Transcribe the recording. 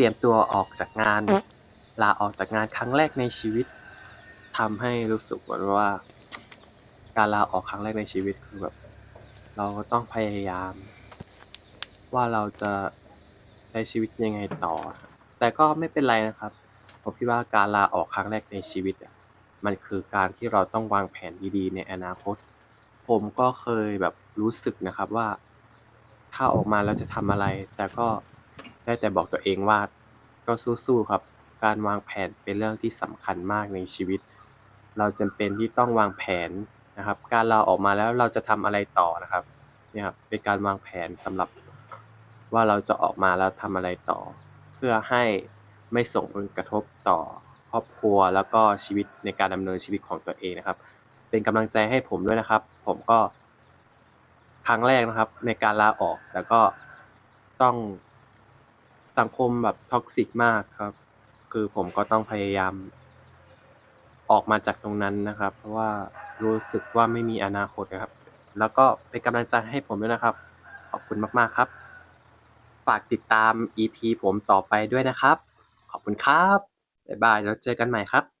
เตรียมตัวออกจากงาน ลาออกจากงานครั้งแรกในชีวิตทำให้รู้สึกเหมือนว่า การลาออกครั้งแรกในชีวิตคือแบบเราก็ต้องพยายาม ว่าเราจะใช้ชีวิตยังไงต่อ แต่ก็ไม่เป็นไรนะครับ ผมคิดว่าการลาออกครั้งแรกในชีวิตมันคือการที่เราต้องวางแผนดีๆ ในอนาคต ผมก็เคยแบบรู้สึกนะครับว่า ถ้าออกมาแล้วจะทำอะไร แต่ก็ ได้แต่บอกตัวเองว่า ก็สู้ๆครับ การวางแผนเป็นเรื่องที่สำคัญมากในชีวิต เราจำเป็นที่ต้องวางแผนนะครับ การลาออกมาแล้วเราจะทำอะไรต่อนะครับเนี่ยครับเป็นการวางแผนสำหรับว่าเราจะออกมาแล้วทำอะไรต่อ เพื่อให้ไม่ส่งผลกระทบต่อครอบครัวแล้วก็ชีวิตในการดำเนินชีวิตของตัวเองนะครับ เป็นกำลังใจให้ผมด้วยนะครับ ผมก็ครั้งแรกนะครับในการลาออกแต่ก็ต้อง สังคมแบบท็อกซิกมากครับ คือผมก็ต้องพยายามออกมาจากตรงนั้นนะครับ เพราะว่ารู้สึกว่าไม่มีอนาคตนะครับ แล้วก็เป็นกำลังใจให้ผมด้วยนะครับ ขอบคุณมาก ๆ ครับ ฝากติดตาม EP ผมต่อไปด้วยนะครับ ขอบคุณครับ บ๊ายบาย แล้วเจอกันใหม่ครับ